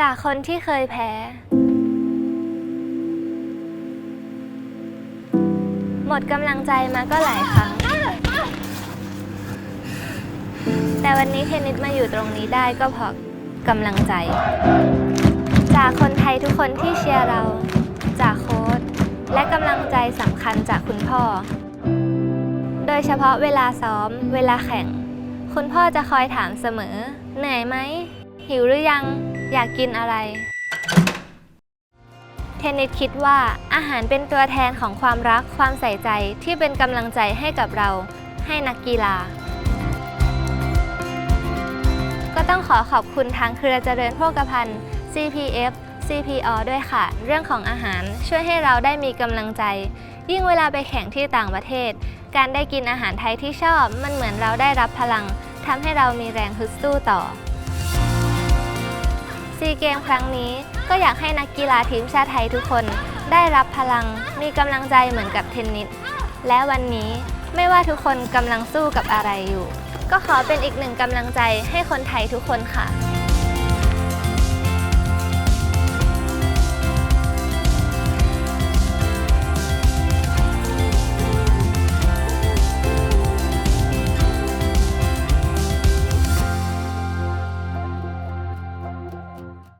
จากคนที่เคยแพ้ หมดกำลังใจมาก็หลายครั้ง แต่วันนี้เทนนิสมาอยู่ตรงนี้ได้ก็เพราะกำลังใจ จากคนไทยทุกคนที่เชียร์เรา จากโค้ชและกำลังใจสำคัญจากคุณพ่อ โดยเฉพาะเวลาซ้อม เวลาแข่ง คุณพ่อจะคอยถามเสมอ เหนื่อยไหม หิวหรือยัง อยากกินอะไร เทนนิสคิดว่าอาหารเป็นตัวแทนของความรักความใส่ใจที่เป็นกำลังใจให้กับเรา ให้นักกีฬา ก็ต้องขอขอบคุณทางเครือเจริญโภคภัณฑ์ CPF CPO ด้วยค่ะ เรื่องของอาหารช่วยให้เราได้มีกำลังใจ ยิ่งเวลาไปแข่งที่ต่างประเทศ การได้กินอาหารไทยที่ชอบมันเหมือนเราได้รับพลังทำให้เรามีแรงฮึดสู้ต่อ เกมครั้งนี้ ก็อยากให้นักกีฬาทีมชาติไทยทุกคน ได้รับพลังมีกำลังใจเหมือนกับเทนนิสและวันนี้ไม่ว่าทุกคนกำลังสู้กับอะไรอยู่ ก็ขอเป็นอีกหนึ่งกำลังใจให้คนไทยทุกคนค่ะ